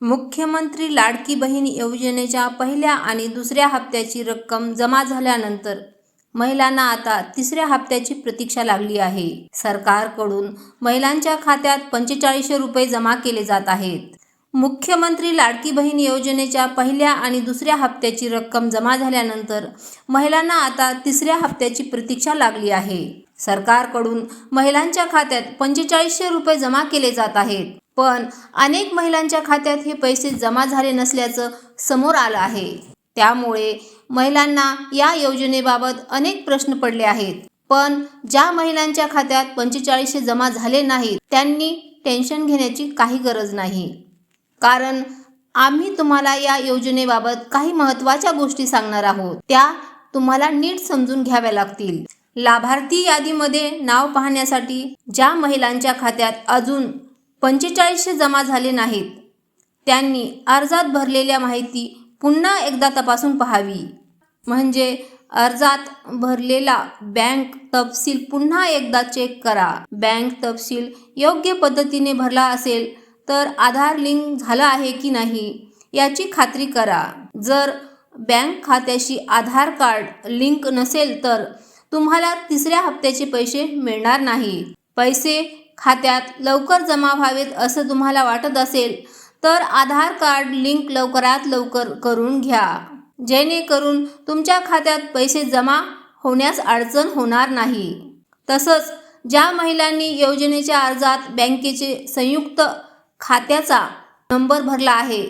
मुख्यमंत्री लाडकी बहीण योजनेच्या पहिल्या आणि दुसऱ्या हप्त्याची रक्कम जमा झाल्यानंतर महिलांना आता तिसऱ्या हप्त्याची प्रतीक्षा लागली आहे. सरकारकडून महिलांच्या खात्यात पंचेचाळीसशे रुपये जमा केले जात आहेत. मुख्यमंत्री लाडकी बहीण योजनेच्या पहिल्या आणि दुसऱ्या हप्त्याची रक्कम जमा झाल्यानंतर महिलांना आता तिसऱ्या हप्त्याची प्रतीक्षा लागली आहे. सरकारकडून महिलांच्या खात्यात पंचेचाळीसशे रुपये जमा केले जात आहेत. पण अनेक महिलांच्या खात्यात हे पैसे जमा झाले नसल्याचं समोर आलं आहे. त्यामुळे महिलांना या योजनेबाबत अनेक प्रश्न पडले आहेत. पण ज्या महिलांच्या खात्यात पंचेचाळीसशे जमा झाले नाहीत त्यांनी टेन्शन घेण्याची काही गरज नाही. कारण आम्ही तुम्हाला या योजनेबाबत काही महत्त्वाच्या गोष्टी सांगणार आहोत. त्या तुम्हाला नीट समजून घ्याव्या लागतील. लाभार्थी यादीमध्ये नाव पाहण्यासाठी ज्या महिलांच्या खात्यात अजून पंचेचाळीसशे जमा झाले नाहीत. त्यांनी अर्जात भरलेल्या माहिती पुन्हा एकदा तपासून पाहावी. म्हणजे अर्जात भरलेला बँक तपशील पुन्हा एकदा चेक करा. बँक तपशील योग्य पद्धतीने भरला असेल तर आधार लिंक झाला आहे की नाही याची खात्री करा. जर बँक खात्याशी आधार कार्ड लिंक नसेल तर तुम्हाला तिसऱ्या हप्त्याचे पैसे मिळणार नाही. पैसे खात्यात लवकर जमा व्हावेत असं तुम्हाला वाटत असेल तर आधार कार्ड लिंक लवकरात लवकर करून घ्या. जेणेकरून तुमच्या खात्यात पैसे जमा होण्यास अडचण होणार नाही. तसंच ज्या महिलांनी योजनेच्या अर्जात बँकेचे संयुक्त खात्याचा नंबर भरला आहे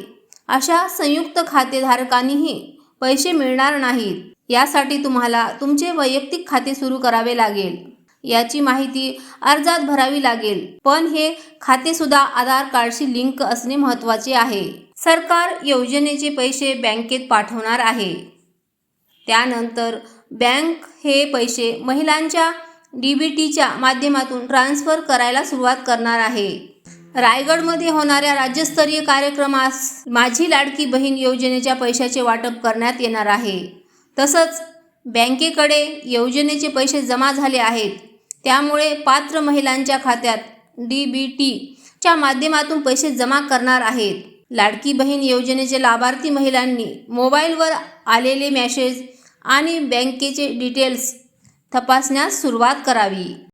अशा संयुक्त खातेधारकांनीही पैसे मिळणार नाहीत. यासाठी तुम्हाला तुमचे वैयक्तिक खाते सुरू करावे लागेल. याची माहिती अर्जात भरावी लागेल. पण हे खातेसुद्धा आधार कार्डशी लिंक असणे महत्त्वाचे आहे. सरकार योजनेचे पैसे बँकेत पाठवणार आहे. त्यानंतर बँक हे पैसे महिलांच्या डी बी टीच्या माध्यमातून ट्रान्स्फर करायला सुरुवात करणार आहे. रायगडमध्ये होणाऱ्या राज्यस्तरीय कार्यक्रमास माझी लाडकी बहीण योजनेच्या पैशाचे वाटप करण्यात येणार आहे. तसंच बँकेकडे योजनेचे पैसे जमा झाले आहेत. त्यामुळे पात्र महिलांच्या खात्यात डी बी टीच्या माध्यमातून पैसे जमा करणार आहेत. लाडकी बहीण योजनेचे लाभार्थी महिलांनी मोबाईलवर आलेले मॅसेज आणि बँकेचे डिटेल्स तपासण्यास सुरुवात करावी.